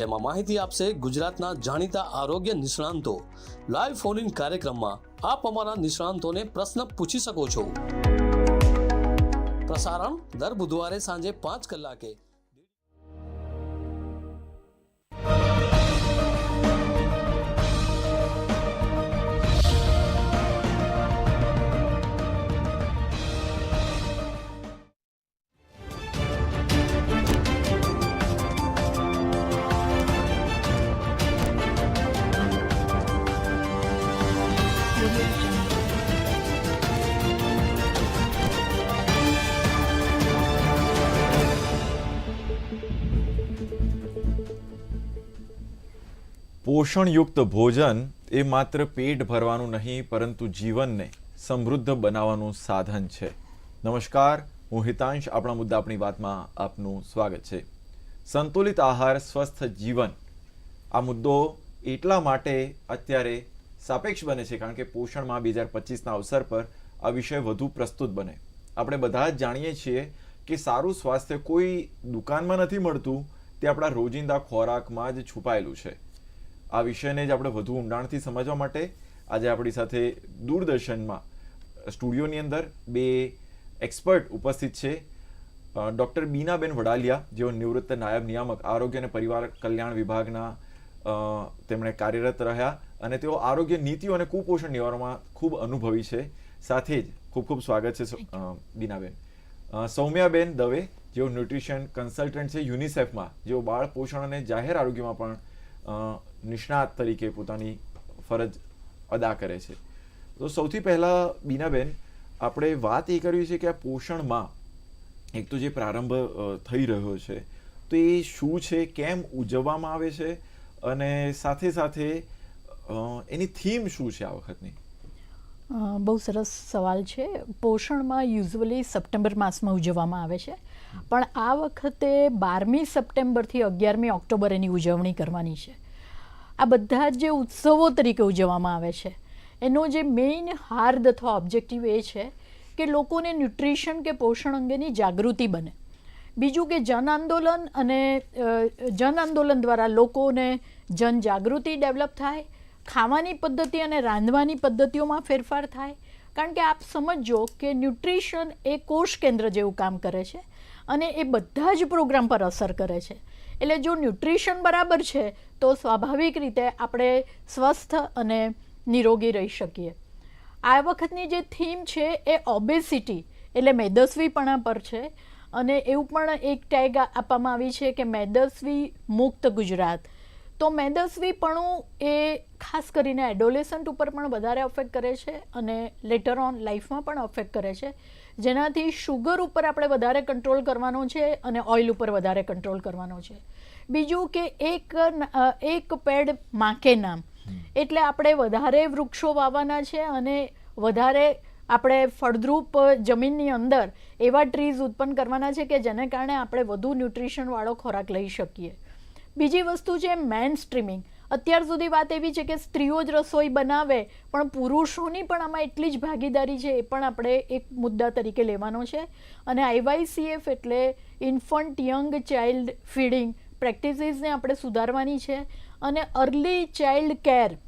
તેમાં માહિતી આપશે ગુજરાતના જાણીતા આરોગ્ય નિષ્ણાંતો. લાઈવ ફોન ઇન કાર્યક્રમમાં આપ અમારા નિષ્ણાંતોને પ્રશ્ન પૂછી શકો છો. પ્રસારણ દર બુધવારે સાંજે પાંચ કલાકે પોષણયુક્ત ભોજન એ માત્ર પેટ ભરવાનું નહીં, પરંતુ જીવનને સમૃદ્ધ બનાવવાનું સાધન છે. નમસ્કાર, હું હિતાંશ. આપણા મુદ્દા આપણી વાતમાં આપનું સ્વાગત છે. સંતુલિત આહાર, સ્વસ્થ જીવન. આ મુદ્દો એટલા માટે અત્યારે સાપેક્ષ બને છે, કારણ કે પોષણમાં બે હજાર પચીસના અવસર પર આ વિષય વધુ પ્રસ્તુત બને. આપણે બધા જ જાણીએ છીએ કે સારું સ્વાસ્થ્ય કોઈ દુકાનમાં નથી મળતું, તે આપણા રોજિંદા ખોરાકમાં જ છુપાયેલું છે. આ વિષયને જ આપણે વધુ ઊંડાણથી સમજવા માટે આજે આપણી સાથે દૂરદર્શનમાં સ્ટુડિયોની અંદર બે એક્સપર્ટ ઉપસ્થિત છે. ડૉક્ટર બીનાબેન વડાલિયા જેઓ નિવૃત્ત નાયબ નિયામક આરોગ્ય અને પરિવાર કલ્યાણ વિભાગના તેમણે કાર્યરત રહ્યા અને તેઓ આરોગ્ય નીતિઓ અને કુપોષણ નિવારણમાં ખૂબ અનુભવી છે. સાથે જ ખૂબ ખૂબ સ્વાગત છે બીનાબેન. સૌમ્યાબેન દવે જેઓ ન્યુટ્રિશન કન્સલ્ટન્ટ છે યુનિસેફમાં જેઓ બાળ પોષણ અને જાહેર આરોગ્યમાં પણ નિષ્ણાત તરીકે પોતાની ફરજ અદા કરે છે. તો સૌથી પહેલાં બીનાબેન, આપણે વાત એ કરવી છે કે આ પોષણમાં એક તો જે પ્રારંભ થઈ રહ્યો છે, તો એ શું છે, કેમ ઉજવવામાં આવે છે અને સાથે સાથે એની થીમ શું છે આ વખતની? બહુ સરસ સવાલ છે. પોષણમાં યુઝવલી સપ્ટેમ્બર માસમાં ઉજવવામાં આવે છે. પણ આ વખતે બારમી સપ્ટેમ્બરથી અગિયારમી ઓક્ટોબર એની ઉજવણી કરવાની છે. આ બધા જ જે ઉત્સવો તરીકે ઉજવવામાં આવે છે, એનો જે મેઇન હાર્દ અથવા ઓબ્જેક્ટિવ એ છે કે લોકોને ન્યુટ્રિશન કે પોષણ અંગેની જાગૃતિ બને. બીજું કે જન આંદોલન અને જન આંદોલન દ્વારા લોકોને જન જાગૃતિ ડેવલપ થાય, ખાવાની પદ્ધતિ અને રાંધવાની પદ્ધતિઓમાં ફેરફાર થાય. કારણ કે આપ સમજો કે ન્યુટ્રિશન એ કોષ કેન્દ્ર જેવું કામ કરે છે. અને એ બધા જ પ્રોગ્રામ પર અસર કરે છે. એટલે જો ન્યુટ્રિશન બરાબર છે, તો સ્વાભાવિક રીતે આપણે સ્વસ્થ અને નિરોગી રહી શકીએ. આ વખતની જે થીમ છે એ ઓબેસિટી એટલે મેદસ્વીપણા પર છે. અને એવું પણ એક ટેગ આપવામાં આવી છે કે મેદસ્વી મુક્ત ગુજરાત. તો મેદસ્વીપણું એ ખાસ કરીને એડોલેસન્ટ ઉપર પણ વધારે અફેક્ટ કરે છે અને લેટર ઓન લાઈફમાં પણ અફેક્ટ કરે છે. જેનાથી શુગર ઉપર આપણે વધારે કંટ્રોલ કરવાનો છે અને ઓઇલ ઉપર વધારે કંટ્રોલ કરવાનો છે. બીજું કે એક એક પેડ માકે નામ. એટલે આપણે વધારે વૃક્ષો વાવવાના છે અને વધારે આપણે ફળદ્રુપ જમીનની અંદર એવા ટ્રીઝ ઉત્પન્ન કરવાના છે કે જેને કારણે આપણે વધુ ન્યુટ્રિશનવાળો ખોરાક લઈ શકીએ. બીજી વસ્તુ છે મેન સ્ટ્રીમિંગ અત્યાર સુધી વાત એવી છે કે સ્ત્રીઓ જ રસોઈ બનાવે, પણ પુરુષોની પણ આમાં એટલી જ ભાગીદારી છે, એ પણ આપણે એક મુદ્દા તરીકે લેવાનો છે. અને આઈવાયસીએફ એટલે ઇન્ફન્ટ યંગ ચાઇલ્ડ ફીડિંગ પ્રેક્ટિસીસને આપણે સુધારવાની છે. અને અર્લી ચાઇલ્ડ કેર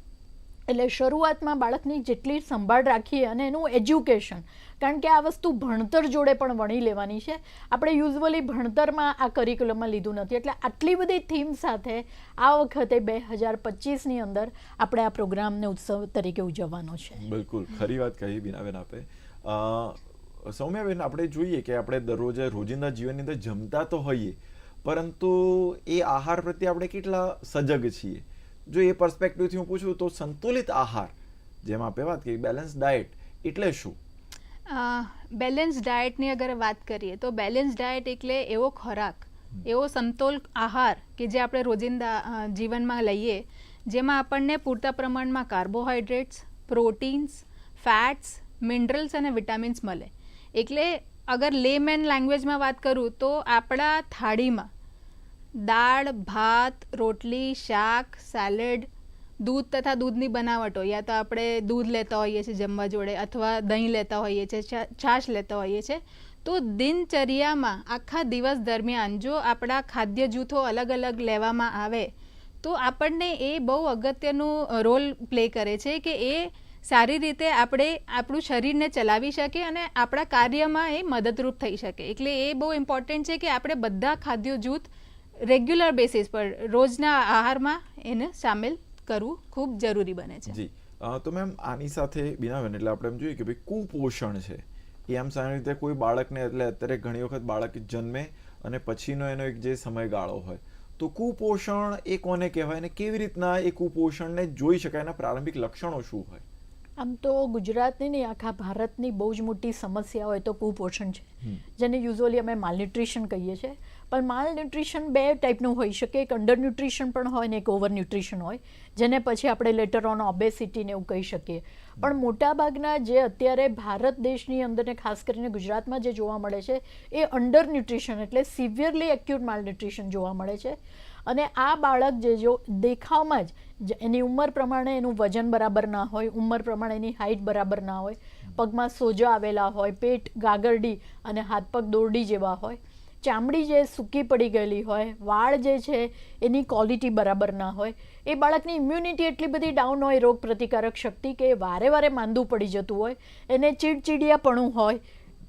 એટલે શરૂઆતમાં બાળકની જેટલી સંભાળ રાખીએ અને એનું એજ્યુકેશન કારણ કે આ વસ્તુ ભણતર જોડે પણ વણી લેવાની છે. આપણે યુઝવલી ભણતરમાં આ કરિક્યુલમમાં લીધું નથી. એટલે આટલી બધી થીમ સાથે આ વખતે બે હજાર પચીસની અંદર આપણે આ પ્રોગ્રામને ઉત્સવ તરીકે ઉજવવાનો છે. બિલકુલ. ખરી વાત કહી બીનાબેન આપે. સૌમ્યાબેન, આપણે જોઈએ કે આપણે દરરોજ રોજિંદા જીવનની અંદર જમતા તો હોઈએ, પરંતુ એ આહાર પ્રત્યે આપણે કેટલા સજગ છીએ. જો એ પર્સપેક્ટિવથી હું પૂછું તો સંતુલિત આહાર, જેમ આપે વાત કરી બેલેન્સ ડાયટ એટલે શું? બેલેન્સ ડાયટની અગર વાત કરીએ તો બેલેન્સ ડાયટ એટલે એવો ખોરાક એવો સમતોલ આહાર કે જે આપણે રોજિંદા જીવનમાં લઈએ જેમાં આપણને પૂરતા પ્રમાણમાં કાર્બોહાઈડ્રેટ્સ પ્રોટીન્સ ફેટ્સ મિનરલ્સ અને વિટામિન્સ મળે. એટલે અગર લેમેન લેંગ્વેજમાં વાત કરું તો આપણા થાળીમાં દાળ ભાત રોટલી શાક સેલેડ દૂધ તથા દૂધની બનાવટો, યા તો આપણે દૂધ લેતા હોઈએ છીએ જમવા જોડે અથવા દહીં લેતા હોઈએ છીએ છાશ લેતા હોઈએ છીએ. તો દિનચર્યામાં આખા દિવસ દરમિયાન જો આપણા ખાદ્ય જૂથો અલગ અલગ લેવામાં આવે, તો આપણને એ બહુ અગત્યનું રોલ પ્લે કરે છે કે એ સારી રીતે આપણે આપણું શરીરને ચલાવી શકે અને આપણા કાર્યમાં એ મદદરૂપ થઈ શકે. એટલે એ બહુ ઇમ્પોર્ટન્ટ છે કે આપણે બધા ખાદ્ય જૂથ રેગ્યુલર બેસિસ પર રોજના આહારમાં એને સામેલ કરવું ખૂબ જરૂરી બને છે. જી. તો મેમ, આની સાથે બિનાબેન એટલે આપણે એમ જોઈએ કે ભાઈ કુપોષણ છે. એ આમ સારી રીતે કોઈ બાળકને, એટલે અત્યારે ઘણી વખત બાળક જન્મે અને પછીનો એનો એક જે સમયગાળો હોય. તો કુપોષણ એ કોને કહેવાય અને કેવી રીતના એ કુપોષણને જોઈ શકાય એના પ્રારંભિક લક્ષણો શું હોય? આમ તો ગુજરાતની નહીં આખા ભારતની બહુ જ મોટી સમસ્યા હોય તો કુપોષણ છે. જેને યુઝ્યુઅલી અમે માલન્યુટ્રિશન કહીએ છીએ. પણ માલન્યુટ્રિશન બે ટાઈપનું હોઈ શકે એક અંડર ન્યુટ્રિશન પણ હોય ને એક ઓવર ન્યુટ્રિશન હોય જેને પછી આપણે લેટર ઓન ઓબેસિટી ને એવું કહી શકીએ. પણ મોટાભાગના જે અત્યારે ભારત દેશની અંદર ને ખાસ કરીને ગુજરાતમાં જે જોવા મળે છે એ અંડર ન્યુટ્રિશન એટલે સિવિયરલી એક્યુટ માલન્યુટ્રિશન જોવા મળે છે. અને આ બાળક જે જો દેખાવમાં જ એની ઉંમર પ્રમાણે એનું વજન બરાબર ના હોય, ઉંમર પ્રમાણે એની હાઇટ બરાબર ના હોય, પગમાં સોજા આવેલા હોય, પેટ ગાગરડી અને હાથ પગ દોરડી જેવા હોય, ચામડી જે સૂકી પડી ગયેલી હોય, વાળ જે છે એની ક્વોલિટી બરાબર ના હોય, એ બાળકની ઇમ્યુનિટી એટલી બધી ડાઉન હોય, રોગ પ્રતિકારક શક્તિ કે વારે વારે માંદું પડી જતું હોય, એને ચીડચીડિયાપણું હોય,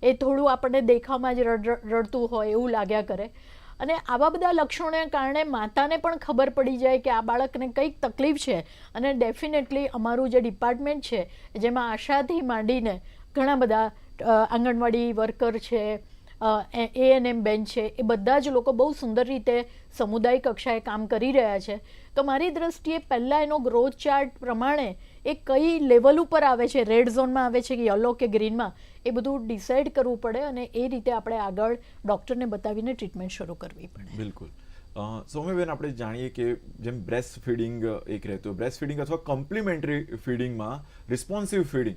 એ થોડું આપણને દેખાવમાં જ રડ- રડતું હોય એવું લાગ્યા કરે. અને આવા બધા લક્ષણોને કારણે માતાને પણ ખબર પડી જાય કે આ બાળકને કંઈક તકલીફ છે. અને ડેફિનેટલી અમારું જે ડિપાર્ટમેન્ટ છે, જેમાં આશાથી માંડીને ઘણા બધા આંગણવાડી વર્કર છે એ એએનએમ બેન છે, એ બધા જ લોકો બહુ સુંદર રીતે સમુદાય કક્ષાએ કામ કરી રહ્યા છે. તો મારી દ્રષ્ટિએ પહેલાં એનો ગ્રોથ ચાર્ટ પ્રમાણે એ કઈ લેવલ ઉપર આવે છે? રેડ ઝોનમાં આવે છે કે યલો કે ગ્રીનમાં એ બધું ડિસાઇડ કરવું પડે અને એ રીતે આપણે આગળ ડૉક્ટરને બતાવીને ટ્રીટમેન્ટ શરૂ કરવી પડે. બિલકુલ. સૌમ્યબેન આપણે જાણીએ કે જેમ બ્રેસ્ટ ફીડિંગ એક રહેતું હોય બ્રેસ્ટ ફીડિંગ અથવા કોમ્પ્લિમેન્ટરી ફીડિંગમાં રિસ્પોન્સિવ ફીડિંગ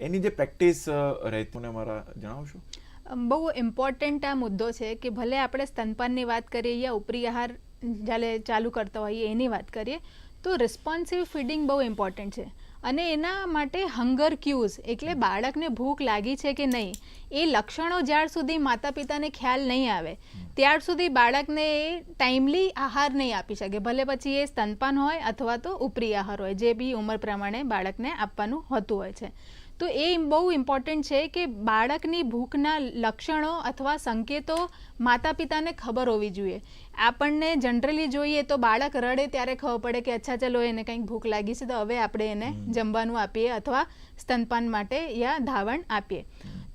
એની જે પ્રેક્ટિસ રહેતી મને મારા જણાવશો? બહુ ઇમ્પોર્ટન્ટ આ મુદ્દો છે કે ભલે આપણે સ્તનપાનની વાત કરીએ યા ઉપરી આહાર જ્યારે ચાલુ કરતા હોઈએ એની વાત કરીએ તો રિસ્પોન્સિવ ફીડિંગ બહુ ઇમ્પોર્ટન્ટ છે. અને એના માટે હંગર ક્યુઝ એટલે બાળકને ભૂખ લાગી છે કે નહીં, એ લક્ષણો જ્યાર સુધી માતા પિતાને ખ્યાલ નહીં આવે, ત્યાર સુધી બાળકને એ ટાઈમલી આહાર નહીં આપી શકે. ભલે પછી એ સ્તનપાન હોય અથવા તો ઉપરી આહાર હોય, જે બી ઉંમર પ્રમાણે બાળકને આપવાનું હોતું હોય છે. તો એ બહુ ઇમ્પોર્ટન્ટ છે કે બાળકની ભૂખના લક્ષણો અથવા સંકેતો માતા પિતાને ખબર હોવી જોઈએ. આપણને જનરલી જોઈએ તો બાળક રડે ત્યારે ખબર પડે કે અચ્છા ચલો એને કંઈક ભૂખ લાગી છે તો હવે આપણે એને જમવાનું આપીએ અથવા સ્તનપાન માટે યા ધાવણ આપીએ.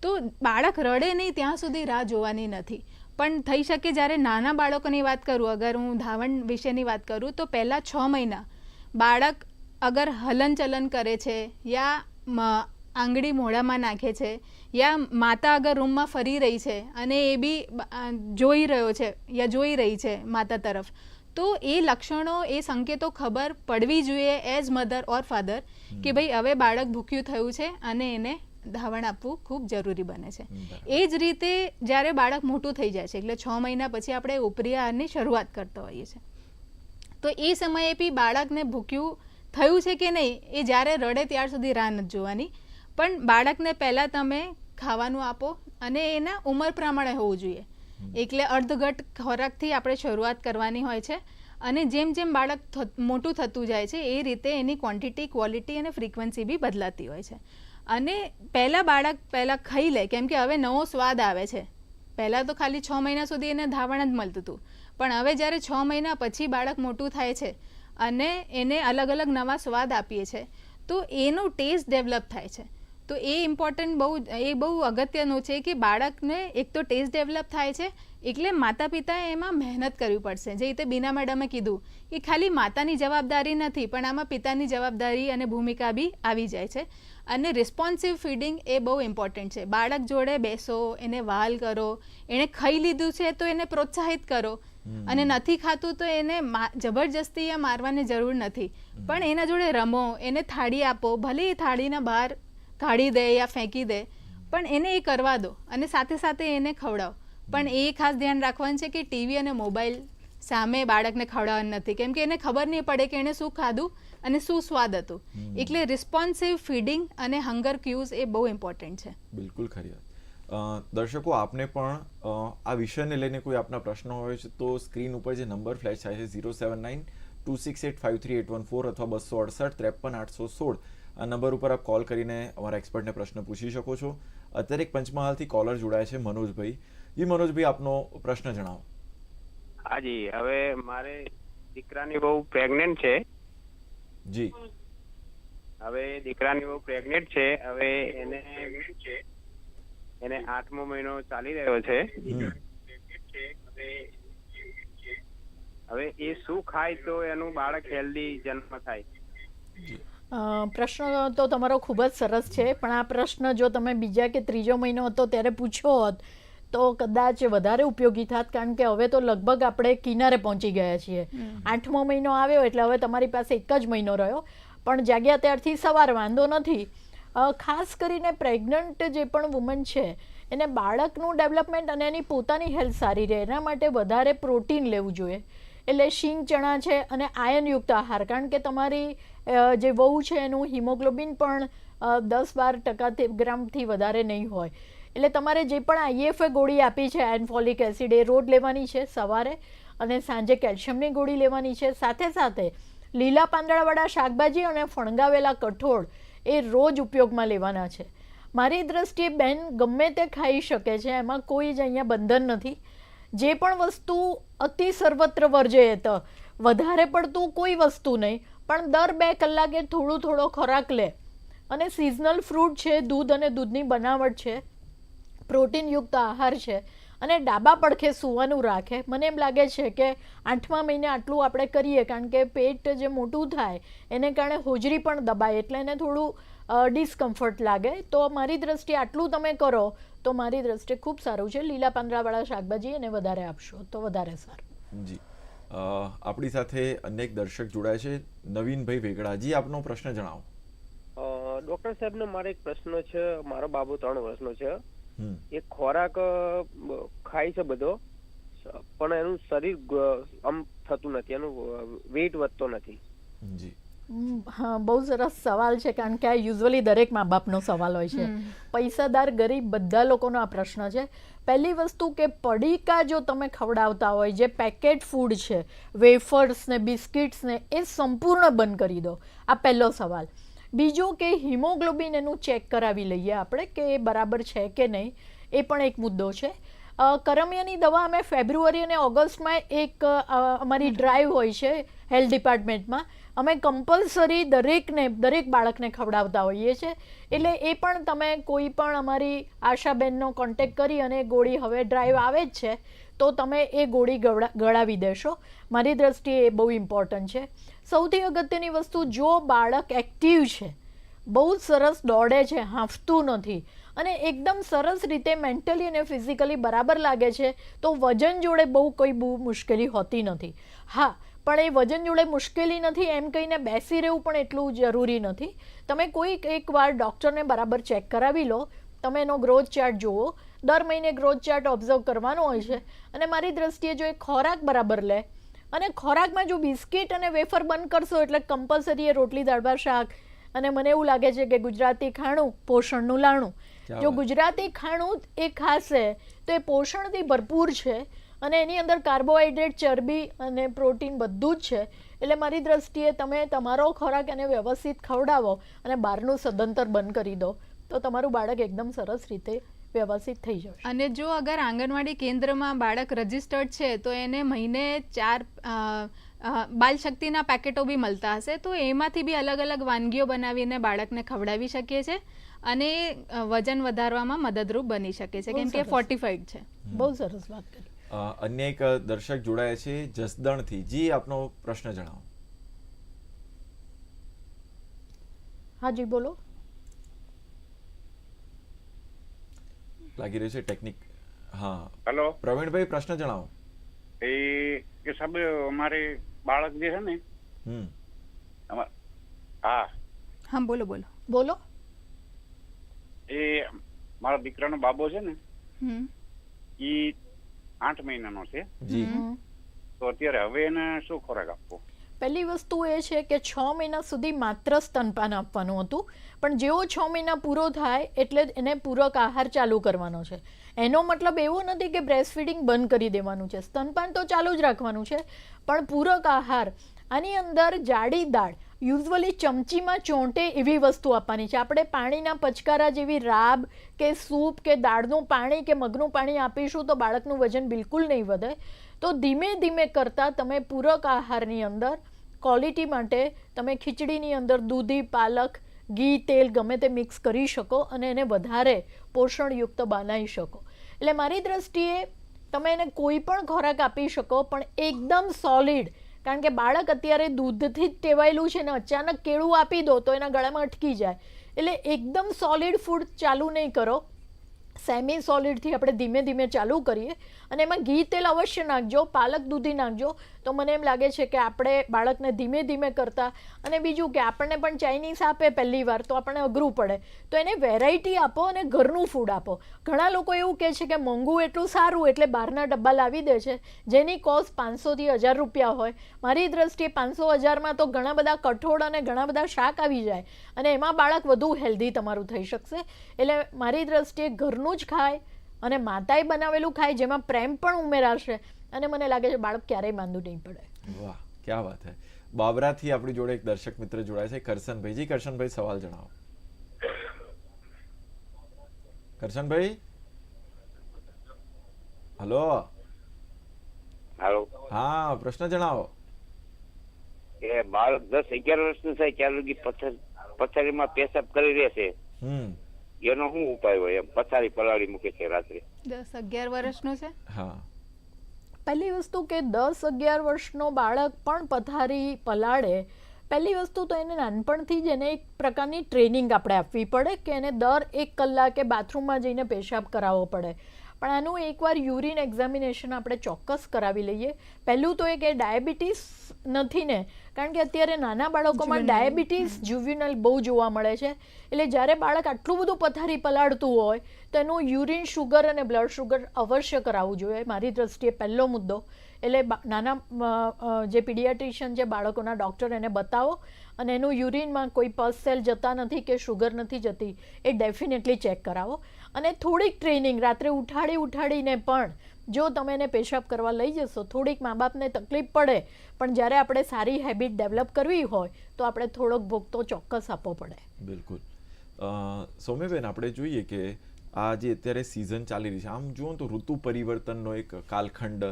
તો બાળક રડે નહીં ત્યાં સુધી રાહ જોવાની નથી. પણ થઈ શકે જ્યારે નાના બાળકોની વાત કરું અગર હું ધાવણ વિશેની વાત કરું તો પહેલાં છ મહિના બાળક અગર હલનચલન કરે છે યા આંગળી મોઢામાં નાખે છે યા માતા અગર રૂમમાં ફરી રહી છે અને એ બી જોઈ રહ્યો છે યા જોઈ રહી છે માતા તરફ તો એ લક્ષણો એ સંકેતો ખબર પડવી જોઈએ એઝ મધર ઓર ફાધર કે ભાઈ હવે બાળક ભૂખ્યું થયું છે અને એને ધાવણ આપવું ખૂબ જરૂરી બને છે. એ જ રીતે જ્યારે બાળક મોટું થઈ જાય છે એટલે છ મહિના પછી આપણે ઉપરી આહારની શરૂઆત કરતા હોઈએ છીએ. તો એ સમયે બી બાળકને ભૂખ્યું થયું છે કે નહીં એ જ્યારે રડે ત્યાર સુધી રાહ નથી જોવાની. પણ બાળકને પહેલાં તમે ખાવાનું આપો અને એના ઉંમર પ્રમાણે હોવું જોઈએ. એટલે અર્ધઘટ ખોરાકથી આપણે શરૂઆત કરવાની હોય છે અને જેમ જેમ બાળક મોટું થતું જાય છે એ રીતે એની ક્વોન્ટિટી ક્વોલિટી અને ફ્રીક્વન્સી બી બદલાતી હોય છે. અને પહેલાં બાળક પહેલાં ખાઈ લે કેમ કે હવે નવો સ્વાદ આવે છે. પહેલાં તો ખાલી છ મહિના સુધી એને ધાવણ જ મળતું હતું. પણ હવે જ્યારે છ મહિના પછી બાળક મોટું થાય છે અને એને અલગ અલગ નવા સ્વાદ આપીએ છે તો એનો ટેસ્ટ ડેવલપ થાય છે. તો એ ઇમ્પોર્ટન્ટ બહુ એ બહુ અગત્યનું છે કે બાળકને એક તો ટેસ્ટ ડેવલપ થાય છે એટલે માતા પિતાએ એમાં મહેનત કરવી પડશે. જે રીતે બીના મેડમે કીધું કે ખાલી માતાની જવાબદારી નથી પણ આમાં પિતાની જવાબદારી અને ભૂમિકા બી આવી જાય છે. અને રિસ્પોન્સિવ ફીડિંગ એ બહુ ઇમ્પોર્ટન્ટ છે. બાળક જોડે બેસો એને વાલ કરો એણે ખાઈ લીધું છે તો એને પ્રોત્સાહિત કરો. અને નથી ખાતું તો એને મા- જબરજસ્તી મારવાની જરૂર નથી. પણ એના જોડે રમો એને થાળી આપો ભલે એ થાળીના બહાર કાઢી દે યા ફેંકી દે. પણ એને એ કરવા દો અને સાથે સાથે એને ખવડાવો. પણ એ ખાસ ધ્યાન રાખવાનું છે કે ટીવી અને મોબાઈલ સામે બાળકને ખવડાવવાનું નથી. કેમ કે એને ખબર નહીં પડે કે એણે શું ખાધું અને શું સ્વાદ હતું. એટલે રિસ્પોન્સિવ ફીડિંગ અને હંગર ક્યુઝ એ બહુ ઇમ્પોર્ટન્ટ છે. બિલકુલ ખરી વાત. દર્શકો આપને પણ આ વિષયને લઈને કોઈ આપના પ્રશ્નો હોય છે તો સ્ક્રીન ઉપર જે નંબર ફ્લેશ થાય છે zero seven nine two six eight five three eight one four અથવા બસો અડસઠ ત્રેપન આઠસો સોળ. આ નંબર ઉપર આપ કોલ કરીને અમારા એક્સપર્ટને પ્રશ્ન પૂછી શકો છો. અત્યારે એક પંચમહાલથી કોલર જોડાય છે મનોજભાઈ. જી મનોજભાઈ આપનો પ્રશ્ન જણાવો. હાજી હવે મારે દીકરાની બહુ પ્રેગ્નેન્ટ છે. જી. હવે દીકરાની બહુ પ્રેગ્નેન્ટ છે. હવે એને છે એને આઠમો મહિનો ચાલી રહ્યો છે. હવે એ શું ખાય તો એનું બાળક હેલ્ધી જન્મ થાય. પ્રશ્ન તો તમારો ખૂબ જ સરસ છે પણ આ પ્રશ્ન જો તમે બીજા કે ત્રીજો મહિનો હતો ત્યારે પૂછ્યો હોત તો કદાચ વધારે ઉપયોગી થાત કારણ કે હવે તો લગભગ આપણે કિનારે પહોંચી ગયા છીએ. આઠમો મહિનો આવ્યો એટલે હવે તમારી પાસે એક જ મહિનો રહ્યો પણ જાગ્યા ત્યારથી સવાર વાંધો નથી. ખાસ કરીને પ્રેગ્નન્ટ જે પણ વુમન છે એને બાળકનું ડેવલપમેન્ટ અને એની પોતાની હેલ્થ સારી રહે એના માટે વધારે પ્રોટીન લેવું જોઈએ. એટલે શીંગ ચણા છે અને આયનયુક્ત આહાર કારણ કે તમારી જે વહુ છે એનું હિમોગ્લોબિન પણ દસ બાર ટકા ગ્રામથી વધારે નહીં હોય. એટલે તમારે જે પણ આઈએફએ ગોળી આપી છે, એન્ફોલિક ફોલિક એસિડ, એ રોજ લેવાની છે સવારે અને સાંજે કેલ્શિયમની ગોળી લેવાની છે. સાથે સાથે લીલા પાંદડાવાળા શાકભાજી અને ફણગાવેલા કઠોળ એ રોજ ઉપયોગમાં લેવાના છે. મારી દ્રષ્ટિએ બેન ગમે તે ખાઈ શકે છે, એમાં કોઈ જ અહીંયા બંધન નથી. જે પણ વસ્તુ અતિ સર્વત્ર વર્જે તો, વધારે પડતું કોઈ વસ્તુ નહીં. પણ દર બે કલાકે થોડું થોડો ખોરાક લે. અને સિઝનલ ફ્રૂટ છે, દૂધ અને દૂધની બનાવટ છે, પ્રોટીનયુક્ત આહાર છે, અને ડાબા પડખે સૂવાનું રાખે. મને એમ લાગે છે કે આઠમા મહિને આટલું આપણે કરીએ, કારણ કે પેટ જે મોટું થાય, એને કારણે હોજરી પણ દબાય, એટલે એને થોડું ડિસ્કમ્ફર્ટ લાગે. તો મારી દ્રષ્ટિએ આટલું તમે કરો, તો મારી દ્રષ્ટિએ ખૂબ સારું છે. લીલા પાંદડાવાળા શાકભાજી એને વધારે આપશો, તો વધારે સારું. જી. આપણી સાથે અનેક દર્શક જોડાયા છે. નવીનભાઈ વેગડાજી આપનો પ્રશ્ન જણાવો. ડોક્ટર સાહેબને મારે એક પ્રશ્ન છે. મારો બાબુ ત્રણ વર્ષનો છે. એ ખોરાક ખાય છે બધો પણ એનું શરીર આમ થતું નથી. એનું વેઇટ વધતો નથી. જી. હા બહુ સરસ સવાલ છે કારણ કે આ યુઝ્યુઅલી દરેક મા બાપનો સવાલ હોય છે. પૈસાદાર ગરીબ બધા લોકોનો આ પ્રશ્ન છે. પહેલી વસ્તુ કે પડીકા જો તમે ખવડાવતા હોય, જે પેકેટ ફૂડ છે વેફર્સ ને બિસ્કિટ્સ ને, એ સંપૂર્ણ બંધ કરી દો. આ પહેલો સવાલ. બીજો કે હિમોગ્લોબિન એનું ચેક કરાવી લઈએ આપણે કે એ બરાબર છે કે નહીં, એ પણ એક મુદ્દો છે. કરમિયાની દવા અમે ફેબ્રુઆરી અને ઓગસ્ટમાં એક અમારી ડ્રાઈવ હોય છે હેલ્થ ડિપાર્ટમેન્ટમાં અમે કમ્પલસરી દરેકને, દરેક બાળકને ખવડાવતા હોઈએ છીએ. એટલે એ પણ તમે કોઈ પણ અમારી આશાબેનનો કોન્ટેક કરી અને ગોળી હવે ડ્રાઈવ આવે જ છે, તો તમે એ ગોળી ગળાવી દેશો. મારી દ્રષ્ટિએ એ બહુ ઇમ્પોર્ટન્ટ છે. સૌથી અગત્યની વસ્તુ, જો બાળક એક્ટિવ છે, બહુ સરસ દોડે છે, હાંફતું નથી, અને એકદમ સરસ રીતે મેન્ટલી અને ફિઝિકલી બરાબર લાગે છે, તો વજન જોડે બહુ કોઈ બહુ મુશ્કેલી હોતી નથી. હા પણ એ વજન જોડે મુશ્કેલી નથી એમ કહીને બેસી રહેવું પણ એટલું જરૂરી નથી. તમે કોઈક એકવાર ડૉક્ટરને બરાબર ચેક કરાવી લો. તમે એનો ગ્રોથ ચાર્ટ જુઓ. દર મહિને ગ્રોથ ચાર્ટ ઓબ્ઝર્વ કરવાનો હોય છે. અને મારી દ્રષ્ટિએ જો એ ખોરાક બરાબર લે અને ખોરાકમાં જો બિસ્કિટ અને વેફર બંધ કરશો એટલે કમ્પલસરી એ રોટલી દાળભાર શાક અને મને એવું લાગે છે કે ગુજરાતી ખાણું પોષણનું લાણું. જો ગુજરાતી ખાણું એ ખાશે તો એ પોષણથી ભરપૂર છે. અને એની અંદર કાર્બોહાઈડ્રેટ ચરબી અને પ્રોટીન બધું જ છે. એટલે મારી દ્રષ્ટિએ તમે તમારો ખોરાક એને વ્યવસ્થિત ખવડાવો અને બહારનું સદંતર બંધ કરી દો. તો તમારું બાળક એકદમ સરસ રીતે વ્યવસ્થિત થઈ જશે. અને જો અગર આંગણવાડી કેન્દ્રમાં બાળક રજિસ્ટર્ડ છે તો એને મહિને ચાર બાલ શક્તિના પેકેટો બી મળતા હશે. તો એમાંથી બી અલગ અલગ વાનગીઓ બનાવીને બાળકને ખવડાવી શકીએ છીએ અને વજન વધારવામાં મદદરૂપ બની શકે છે. કેમ કે. ફોર્ટિફાઈડ છે. બહુ સરસ વાત કરી. અન્ય એક દર્શક જોડાયા છે જસદણથી. જી આપનો પ્રશ્ન જણાવો. હા જી બોલો. લાગી રહ્યું છે ટેકનિક. હા. હેલો. પ્રવીણભાઈ પ્રશ્ન જણાવો. એ કે સાહેબ અમારે બાળક જે છે ને હમ. હા. હા બોલો બોલો. બોલો. એ મારા દીકરાનો બાબો છે ને હમ. એ આઠ મહિનાનો છે. જી. તો અત્યારે હવે એને શું ખોરાક આપવો? પહેલી વસ્તુ એ છે કે છ મહિના સુધી માત્ર સ્તનપાન આપવાનું હતું. પણ જેવો છ મહિના પૂરો થાય એટલે એને પૂરક આહાર ચાલુ કરવાનો છે. એનો મતલબ એવો નથી કે બ્રેસ્ટ ફીડિંગ બંધ કરી દેવાનું છે. સ્તનપાન તો ચાલુ જ રાખવાનું છે. પણ પૂરક આહાર આની અંદર જાડી દાળ યુઝવલી ચમચીમાં ચોંટે એવી વસ્તુ આપવાની છે. આપણે પાણીના પચકારા જેવી રાબ કે સૂપ કે દાળનું પાણી કે મગનું પાણી આપીશું તો બાળકનું વજન બિલકુલ નહીં વધે. તો ધીમે ધીમે કરતાં તમે પૂરક આહારની અંદર, ક્વોલિટી માટે તમે ખીચડીની અંદર દૂધી, પાલક, ઘી, તેલ ગમે તે મિક્સ કરી શકો અને એને વધારે પોષણયુક્ત બનાવી શકો. એટલે મારી દ્રષ્ટિએ તમે એને કોઈ પણ ખોરાક આપી શકો, પણ એકદમ સોલિડ કારણ કે બાળક અત્યારે દૂધથી જ ટેવાયેલું છે ને અચાનક કેળું આપી દો તો એના ગળામાં અટકી જાય. એટલે એકદમ સોલિડ ફૂડ ચાલુ નહીં કરો. સેમી સોલિડથી આપણે ધીમે ધીમે ચાલુ કરીએ. અને એમાં ઘી તેલ અવશ્ય નાખજો, પાલક દૂધી નાખજો. તો મને એમ લાગે છે કે આપણે બાળકને ધીમે ધીમે કરતા અને બીજું કે આપણને પણ ચાઇનીઝ આપે પહેલી વાર, તો આપણને અઘરું પડે. તો એને વેરાયટી આપો અને ઘરનું ફૂડ આપો. ઘણા લોકો એવું કહે છે કે મોંઘું એટલું સારું એટલે બહારના ડબ્બા લાવી દે છે, જેની કોસ્ટ પાંચસોથી હજાર રૂપિયા હોય. મારી દ્રષ્ટિએ પાંચસો હજારમાં તો ઘણા બધા કઠોળ અને ઘણા બધા શાક આવી જાય અને એમાં બાળક વધુ હેલ્ધી તમારું થઈ શકશે. એટલે મારી દ્રષ્ટિએ ઘરનું જ ખાય અને માતાએ બનાવેલું ખાય જેમાં પ્રેમ પણ ઉમેરાશે. અને મને લાગે છે બાળક ક્યારેય માંદું નહીં પડે. વાહ ક્યાં વાત હે. બાબરાથી આપણી જોડે એક દર્શક મિત્ર જોડાય છે. કરશનભાઈ જી કરશનભાઈ સવાલ જણાવો. કરશનભાઈ? હલો? હાલો. હા પ્રશ્ન જણાવો. એ બાળક દસ અગિયાર વર્ષનું થાય ત્યાર લગી પથ્થર પથારીમાં પેશાબ કરી રહે છે હમ. એનો શું ઉપાય હોય? એમ પથારી પલાળી મૂકે છે રાત્રે. દસ અગિયાર વર્ષનો છે? હા. પહેલી વસ્તુ કે દસ અગિયાર વર્ષનો બાળક પણ પથારી પલાળે પહેલી વસ્તુ તો એને નાનપણથી જ એને એક પ્રકારની ટ્રેનિંગ આપણે આપવી પડે કે એને દર એક કલાકે બાથરૂમમાં જઈને પેશાબ કરાવવો પડે. પણ આનું એકવાર યુરિન એક્ઝામિનેશન આપણે ચોક્કસ કરાવી લઈએ. પહેલું તો એ કે ડાયાબિટીસ નથી ને કારણ કે અત્યારે નાના બાળકોમાં ડાયાબિટીસ જ્યુવિનલ બહુ જોવા મળે છે. એટલે જ્યારે બાળક આટલું બધું પથારી પલાળતું હોય તો એનું યુરિન શુગર અને બ્લડ શુગર અવશ્ય કરાવવું જોઈએ. મારી દ્રષ્ટિએ પહેલો મુદ્દો. એટલે નાના જે પીડિયાટ્રિશિયન જે બાળકોના ડૉક્ટર એને બતાવો અને એનું યુરિનમાં કોઈ પસ સેલ જતા નથી કે શુગર નથી જતી એ ડેફિનેટલી ચેક કરાવો. અને થોડીક ટ્રેનિંગ રાત્રે ઉઠાડી ઉઠાડીને પણ જો તમે એને પેશાબ કરવા લઈ જશો થોડીક મા બાપને તકલીફ પડે પણ જ્યારે આપણે સારી હેબિટ ડેવલપ કરવી હોય તો આપણે થોડોક ભોગ તો ચોક્કસ આપવો પડે. બિલકુલ. સૌમ્યબેન આપણે જોઈએ કે આ જે અત્યારે સિઝન ચાલી રહી છે આમ જુઓ તો ઋતુ પરિવર્તનનો એક કાલખંડ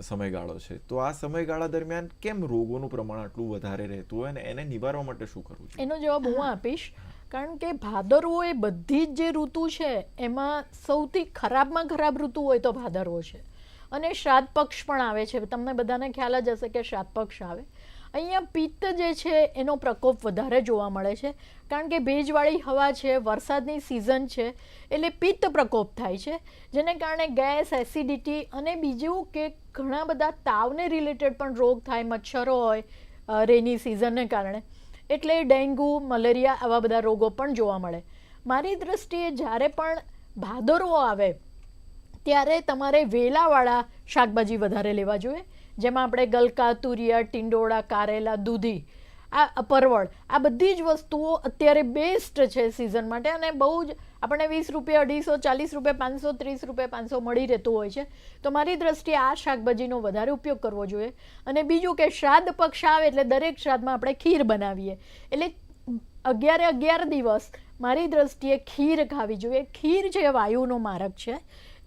સમયગાળો છે. તો આ સમયગાળા દરમિયાન કેમ રોગોનું પ્રમાણ આટલું વધારે રહેતું હોય અને એને નિવારવા માટે શું કરવું જોઈએ? એનો જવાબ હું આપીશ. કારણ કે ભાદરવો એ બધી જ જે ઋતુ છે, એમાં સૌથી ખરાબમાં ખરાબ ઋતુ હોય તો ભાદરવો છે. અને શ્રાદ્ધ પક્ષ પણ આવે છે. તમને બધાને ખ્યાલ જ હશે કે શ્રાદ્ધ પક્ષ આવે. અહીંયા પિત્ત જે છે, એનો પ્રકોપ વધારે જોવા મળે છે. કારણ કે ભેજવાળી હવા છે, વરસાદની સિઝન છે, એટલે પિત્ત પ્રકોપ થાય છે. જેને કારણે ગેસ એસિડિટી અને બીજું કે ઘણા બધા તાવને રિલેટેડ પણ રોગ થાય, મચ્છરો હોય રેની સિઝનને કારણે. એટલે ડેન્ગુ, મલેરિયા આવા બધા રોગો પણ જોવા મળે. મારી દૃષ્ટિએ જ્યારે પણ ભાદરવો આવે, ત્યારે તમારે વેલાવાળા શાકભાજી વધારે લેવા જોઈએ. જેમાં આપણે ગલકા, તુરિયા, ટિંડોળા, કારેલા, દૂધી આ પરવળ. આ બધી જ વસ્તુઓ અત્યારે બેસ્ટ છે સિઝન માટે અને બહુ જ આપણને વીસ રૂપિયા, અઢીસો, ચાલીસ રૂપિયા, પાંચસો, ત્રીસ રૂપિયા, પાંચસો મળી રહેતું હોય છે. તો મારી દ્રષ્ટિએ આ શાકભાજીનો વધારે ઉપયોગ કરવો જોઈએ. અને બીજું કે શ્રાદ્ધ પક્ષ આવે એટલે દરેક શ્રાદ્ધમાં આપણે ખીર બનાવીએ. એટલે અગિયારે અગિયાર દિવસ મારી દ્રષ્ટિએ ખીર ખાવી જોઈએ. ખીર છે વાયુનો મારક છે.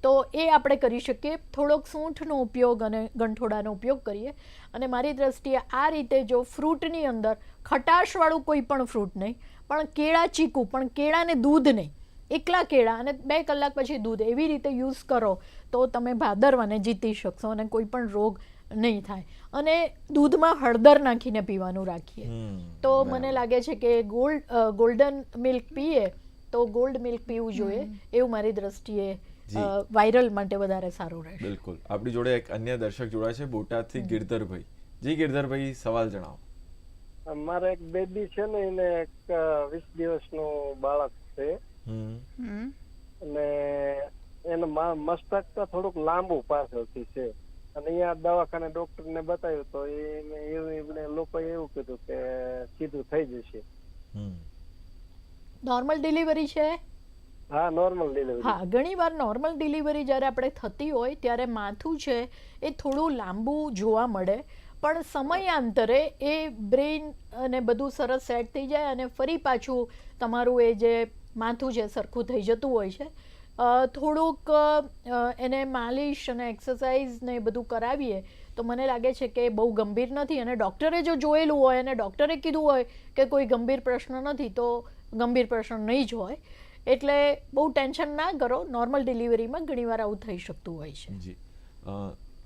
તો એ આપણે કરી શકીએ. થોડોક સૂંઠનો ઉપયોગ અને ગંઠોડાનો ઉપયોગ કરીએ. અને મારી દ્રષ્ટિએ આ રીતે જો ફ્રૂટની અંદર ખટાશવાળું કોઈ પણ ફ્રૂટ નહીં પણ કેળા ચીકુ પણ કેળાને દૂધ નહીં એકલા કેળા અને બે કલાક પછી દૂધ એવી રીતે યુઝ કરો તો તમે ભાદરવાને જીતી શકશો અને કોઈ પણ રોગ નહીં થાય. અને દૂધમાં હળદર નાખીને પીવાનું રાખીએ. તો મને લાગે છે કે ગોલ્ડ ગોલ્ડન મિલ્ક પીએ તો ગોલ્ડ મિલ્ક પીવું જોઈએ એવું મારી દ્રષ્ટિએ. વાયરલ માટે વધારે સારું રહેશે. બિલકુલ. આપણી જોડે એક અન્ય દર્શક જોડાય છે બોટાદથી ગિરધરભાઈ. જી ગિરધરભાઈ સવાલ જણાવો. અમારે એક બેબી છે ને એને એક વીસ દિવસનું બાળક છે. અને એનું મસ્તક તો થોડુંક લાંબુ પાછળથી છે. અને અહીંયા દવાખાને ડોક્ટર ને બતાવ્યું તો એને એવું એમને લોકોએ એવું કીધું કે સીધું થઈ જશે. હમ. નોર્મલ ડિલિવરી છે? હા નોર્મલ ડિલિવરી હા, ઘણીવાર નોર્મલ ડિલિવરી જ્યારે આપણે થતી હોય, ત્યારે માથું છે એ થોડું લાંબુ જોવા મળે, પણ સમયાંતરે એ બ્રેઇન અને બધું સરસ સેટ થઈ જાય અને ફરી પાછું તમારું એ જે માથું છે સરખું થઈ જતું હોય છે. થોડુંક એને માલિશ અને એક્સરસાઇઝ ને એ બધું કરાવીએ, તો મને લાગે છે કે બહુ ગંભીર નથી. અને ડૉક્ટરે જો જોયેલું હોય અને ડૉક્ટરે કીધું હોય કે કોઈ ગંભીર પ્રશ્ન નથી, તો ગંભીર પ્રશ્ન નહીં જ હોય. એટલે બહુ ટેન્શન ના કરો. નોર્મલ ડિલિવરીમાં ઘણીવાર આવું થઈ શકતું હોય છે. જી.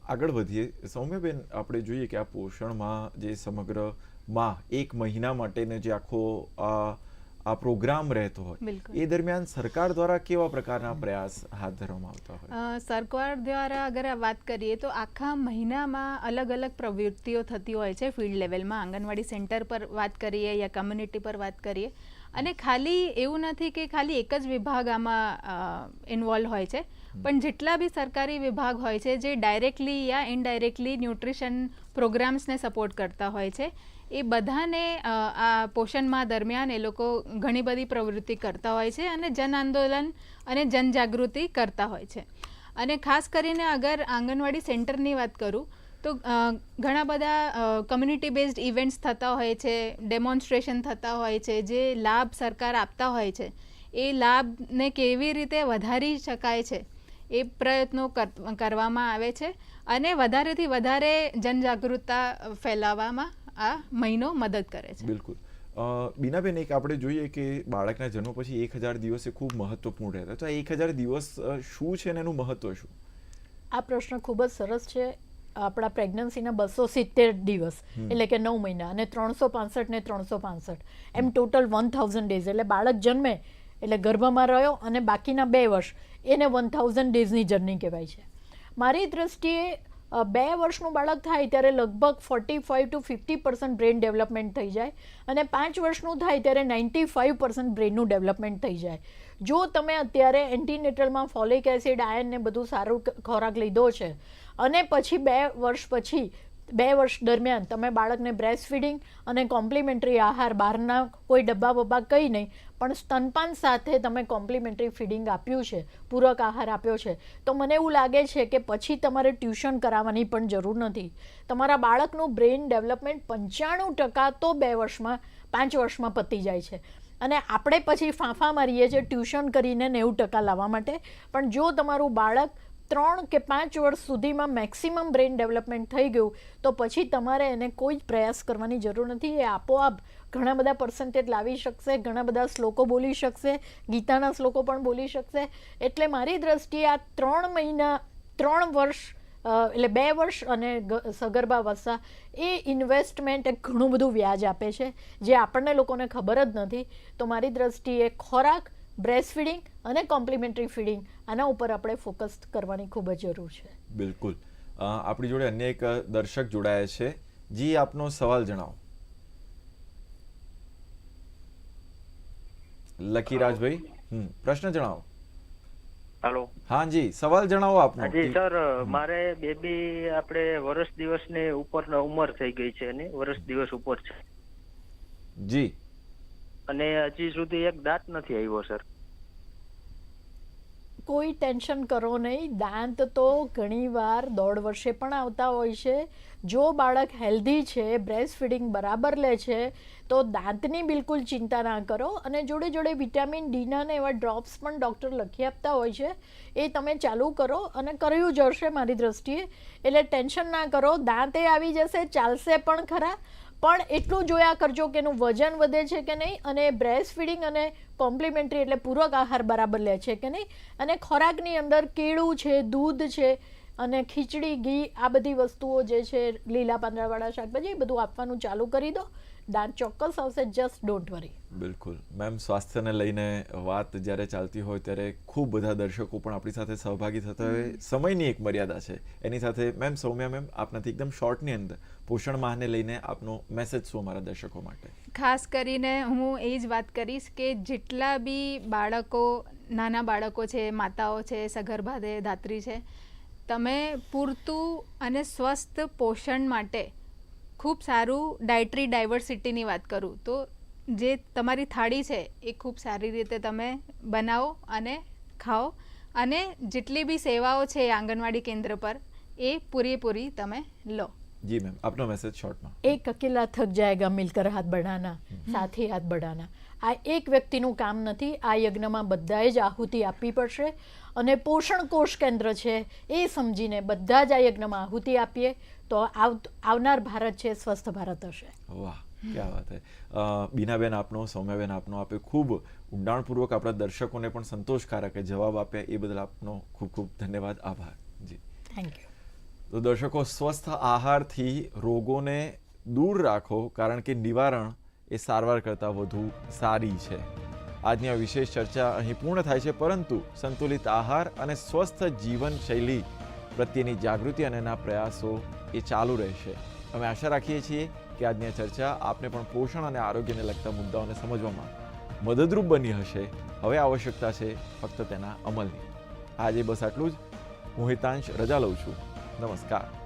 આગળ વધીએ. સૌમ્યબેન આપણે જોઈએ કે આ પોષણમાં જે સમગ્રમાં એક મહિના માટેનો જે આખો આ આ પ્રોગ્રામ રહેતો હોય એ દરમિયાન સરકાર દ્વારા કેવા પ્રકારના પ્રયાસ હાથ ધરવામાં આવતા હોય? સરકાર દ્વારા અગર વાત કરીએ તો આખા મહિનામાં અલગ અલગ પ્રવૃત્તિઓ થતી હોય છે. ફિલ્ડ લેવલમાં આંગણવાડી સેન્ટર પર વાત કરીએ યા કમ્યુનિટી પર વાત કરીએ. અને ખાલી એવું નથી કે ખાલી એક જ વિભાગ આમાં ઇન્વોલ્વ હોય છે. પણ જેટલા બી સરકારી વિભાગ હોય છે જે ડાયરેક્ટલી યા ઇનડાયરેક્ટલી ન્યુટ્રિશન પ્રોગ્રામ્સને સપોર્ટ કરતા હોય છે એ બધાને આ પોષણમાં દરમિયાન એ લોકો ઘણી બધી પ્રવૃત્તિ કરતા હોય છે અને જન આંદોલન અને જનજાગૃતિ કરતા હોય છે. અને ખાસ કરીને અગર આંગણવાડી સેન્ટરની વાત કરું તો ઘણા બધા કમ્યુનિટી બેઝડ ઇવેન્ટ્સ થતા હોય છે ડેમોન્સ્ટ્રેશન થતા હોય છે જે લાભ સરકાર આપતા હોય છે એ લાભને કેવી રીતે વધારી શકાય છે એ પ્રયત્નો કર- કરવામાં આવે છે અને વધારેથી વધારે જનજાગૃતતા ફેલાવવામાં આ મહિનો મદદ કરે છે. બિલકુલ. બીનાબેન એક આપણે જોઈએ કે બાળકના જન્મ પછી એક હજાર દિવસ એ ખૂબ મહત્વપૂર્ણ રહેતા તો એક હજાર દિવસ શું છે અને એનું મહત્વ શું? આ પ્રશ્ન ખૂબ જ સરસ છે. આપણા પ્રેગ્નન્સીના બસો સિત્તેર દિવસ એટલે કે નવ મહિના અને ત્રણસો પાસઠ ને ત્રણસો પાસઠ. એમ ટોટલ વન થાઉઝન્ડ ડેઝ એટલે બાળક જન્મે એટલે ગર્ભમાં રહ્યો અને બાકીના બે વર્ષ એને વન થાઉઝન્ડ ડેઝની જર્ની કહેવાય છે. મારી દ્રષ્ટિએ બે વર્ષનું બાળક થાય ત્યારે લગભગ forty five to fifty percent brain development થઈ જાય અને પાંચ વર્ષનું થાય ત્યારે નાઇન્ટી ફાઇવ પર્સન્ટ બ્રેનનું ડેવલપમેન્ટ થઈ જાય. જો તમે અત્યારે એન્ટીનેટલમાં ફોલિક એસિડ આયનને બધું સારું ખોરાક લીધો છે અને પછી બે વર્ષ પછી, બે વર્ષ દરમિયાન તમે બાળકને બ્રેસ્ટ ફીડિંગ અને કોમ્પ્લિમેન્ટરી આહાર બહારના કોઈ ડબ્બા બબ્બા કંઈ નહીં, પણ સ્તનપાન સાથે તમે કોમ્પ્લિમેન્ટરી ફીડિંગ આપ્યું છે, પૂરક આહાર આપ્યો છે. તો મને એવું લાગે છે કે પછી તમારે ટ્યુશન કરાવવાની પણ જરૂર નથી. તમારા બાળકનું બ્રેઇન ડેવલપમેન્ટ પંચાણું ટકા તો બે વર્ષમાં, પાંચ વર્ષમાં પતી જાય છે. અને આપણે પછી ફાંફા મારીએ છીએ ટ્યુશન કરીને નેવું ટકા લાવવા માટે, પણ જો તમારું બાળક ત્રણ કે પાંચ વર્ષ સુધીમાં મેક્સિમમ બ્રેઇન ડેવલપમેન્ટ થઈ ગયું, તો પછી તમારે એને કોઈ જ પ્રયાસ કરવાની જરૂર નથી. એ આપોઆપ ઘણા બધા પર્સન્ટેજ લાવી શકશે, ઘણા બધા શ્લોકો બોલી શકશે, ગીતાના શ્લોકો પણ બોલી શકશે. એટલે મારી દ્રષ્ટિએ આ ત્રણ મહિના, ત્રણ વર્ષ એટલે બે વર્ષ અને સગર્ભા વસા, એ ઇન્વેસ્ટમેન્ટ એક ઘણું બધું વ્યાજ આપે છે, જે આપણને લોકોને ખબર જ નથી. તો મારી દ્રષ્ટિએ ખોરાક બ્રેસ્ટ ફીડિંગ અને કોમ્પ્લિમેન્ટરી ફીડિંગ આના ઉપર આપણે ફોકસ કરવાની ખૂબ જ જરૂર છે. બિલકુલ. આપણી જોડે અન્ય એક દર્શક જોડાયા છે. જી આપનો સવાલ જણાવો. લકીરાજભાઈ હમ પ્રશ્ન જણાવો. હાલો. હા જી સવાલ જણાવો આપનો. જી સર મારે બેબી આપણે વર્ષ દિવસની ઉપરના ઉંમર થઈ ગઈ છે ને વર્ષ દિવસ ઉપર છે. જી. અને હજી સુધી એક દાંત નથી આવ્યો, સર. કોઈ ટેન્શન કરો નહીં. દાંત તો ઘણીવાર દોઢ વર્ષે પણ આવતા હોય છે. જો બાળક હેલ્ધી છે, બ્રેસ્ટ ફીડિંગ બરાબર લે છે, તો દાંતની બિલકુલ ચિંતા ના કરો. અને જોડે જોડે વિટામિન ડીના ને એવા ડ્રોપ્સ પણ ડૉક્ટર લખી આપતા હોય છે. એ તમે ચાલુ કરો અને કર્યું જશે મારી દ્રષ્ટિએ. એટલે ટેન્શન ના કરો. દાંતે આવી જશે, ચાલશે પણ ખરા. પણ એટલું જોયા કરજો કે એનું વજન વધે છે કે નહીં અને બ્રેસ્ટ ફીડિંગ અને કોમ્પ્લિમેન્ટરી એટલે પૂરક આહાર બરાબર લે છે કે નહીં? અને ખોરાકની અંદર કેળું છે, દૂધ છે અને ખીચડી, ઘી આ બધી વસ્તુઓ જે છે, લીલા પાંદડાવાળા શાકભાજી એ બધું આપવાનું ચાલુ કરી દો. દાંત ચોક્કસ આવશે જસ્ટ ડોન્ટ વરી બિલકુલ. મેમ સ્વાસ્થ્યને લઈને વાત જ્યારે ચાલતી હોય ત્યારે ખૂબ બધા દર્શકો પણ આપણી સાથે સહભાગી થતા હોય. સમયની એક મર્યાદા છે. એની સાથે મેમ સૌમ્યા મેમ આપનાથી એકદમ શોર્ટની અંદર પોષણ માહને લઈને આપનો મેસેજ શું અમારા દર્શકો માટે? ખાસ કરીને હું એ જ વાત કરીશ કે જેટલા બી બાળકો નાના બાળકો છે માતાઓ છે સગર્ભા ધાત્રી છે તમે પૂરતું અને સ્વસ્થ પોષણ માટે ખૂબ સારું ડાયટરી ડાયવર્સિટીની વાત કરું તો જે તમારી થાળી છે એ ખૂબ સારી રીતે તમે બનાવો અને ખાઓ અને જેટલી બી સેવાઓ છે આંગણવાડી કેન્દ્ર પર એ પૂરેપૂરી તમે લો. જી મેમ આપનો મેસેજ શોર્ટમાં એક અકેલા થક જાયગા મિલકર હાથ બઢાના સાથે હાથ બઢાના. આ એક વ્યક્તિનું કામ નથી આ યજ્ઞમાં બધાએ જ આહુતિ આપવી પડશે અને પોષણ કોષ કેન્દ્ર છે એ સમજીને બધા જ આ યજ્ઞમાં આહુતિ આપીએ તો આવનાર ભારત છે સ્વસ્થ ભારત હશે. વાહ ક્યાં વાત હે. બીનાબેન આપનો સૌમ્યાબેન આપનો આપે ખૂબ ઊંડાણપૂર્વક આપણા દર્શકોને પણ સંતોષકારક જવાબ આપ્યા એ બદલ આપનો ખૂબ ખૂબ ધન્યવાદ આભાર. જી. થેન્ક યુ તો દર્શકો સ્વસ્થ આહારથી રોગોને દૂર રાખો કારણ કે નિવારણ એ સારવાર કરતાં વધુ સારી છે. આજની આ વિશેષ ચર્ચા અહીં પૂર્ણ થાય છે, પરંતુ સંતુલિત આહાર અને સ્વસ્થ જીવનશૈલી પ્રત્યેની જાગૃતિ અને એના પ્રયાસો એ ચાલુ રહેશે. અમે આશા રાખીએ છીએ કે આજની આ ચર્ચા આપને પણ પોષણ અને આરોગ્યને લગતા મુદ્દાઓને સમજવામાં મદદરૂપ બની હશે. હવે આવશ્યકતા છે ફક્ત તેના અમલની. આજે બસ આટલું જ. હું હિતાંશ રજા લઉં છું. નમસ્કાર.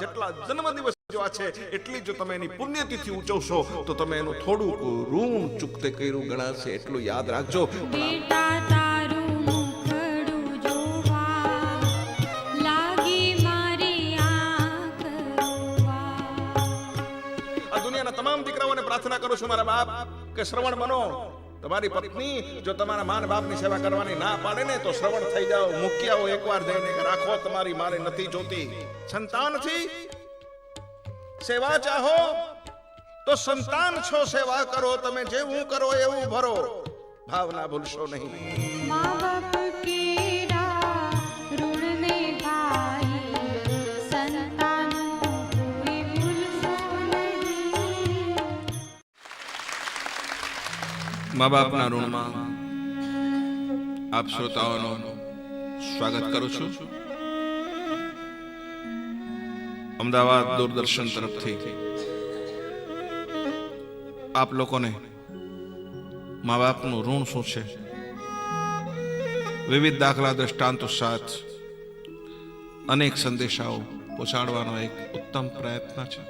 જેટલા જન્મદિવસ જોવા છે એટલી જો તમે એની પુણ્યતિથિ ઉજવશો તો તમે એનું થોડુંક ઋણ ચૂકતે કર્યું ગણાશે એટલું યાદ રાખજો. તમામ દીકરાઓને પ્રાર્થના કરું છું મારા બાપ કે શ્રવણ બનો. તમારી પત્ની જો તમારા માન બાપની સેવા કરવાની ના પાડે ને, તો શ્રવણ થઈ જાઓ. મૂકી આવો એકવાર જઈને કે રાખો, તમારી મારે નથી જોતી. સંતાનથી સેવા ચાહો, તો સંતાન છો, સેવા કરો, તમે જેવું કરો એવું ભરો. ભાવના ભૂલશો નહીં. મા બાપ કેરા મા બાપના ઋણમાં આપ શ્રોતાઓનું સ્વાગત કરું છું. અમદાવાદ દૂરદર્શન તરફથી આપ લોકોને મા બાપનું ઋણ શું છે? વિવિધ દાખલા દ્રષ્ટાંતો સાથ અનેક સંદેશાઓ પહોંચાડવાનો એક ઉત્તમ પ્રયત્ન છે.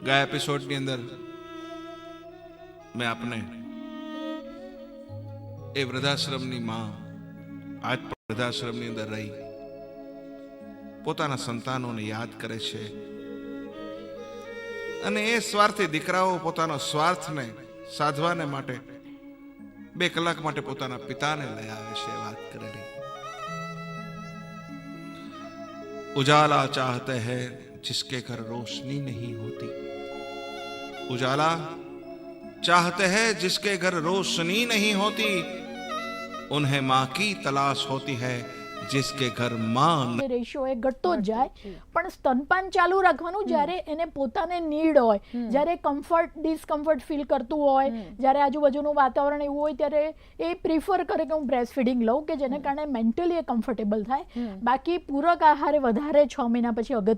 ગયા એપિસોડની અંદર મેં આપને એ વૃદ્ધાશ્રમની માં, આજ પણ વૃદ્ધાશ્રમની અંદર રહી, પોતાના સંતાનોને યાદ કરે છે. અને એ સ્વાર્થી દીકરાઓ પોતાનો સ્વાર્થને સાધવાને માટે બે કલાક માટે પોતાના પિતાને લઈ આવે છે વાત કરેલી. ઉજાલા ચાહતે હૈ, જિસકે ઘર રોશની નહીં હોતી. ઉજાલા चाहते हैं जिसके घर रोशनी नहीं होती उन्हें माँ की तलाश होती है जिसके घर माँ न- રેશિયો એ ઘટતો જ જાય પણ સ્તનપાન ચાલુ રાખવાનું જ્યારે એને પોતાને નીડ હોય જ્યારે કમ્ફર્ટ ડિસ્કમ્ફર્ટ ફીલ કરતું હોય જ્યારે આજુબાજુનું વાતાવરણ એવું હોય ત્યારે એ પ્રિફર કરે કે હું બ્રેસ્ટ ફીડિંગ લઉં કે જેને કારણે મેન્ટલી એ કમ્ફર્ટેબલ થાય બાકી પૂરક આહારે વધારે છ મહિના પછી અગત્ય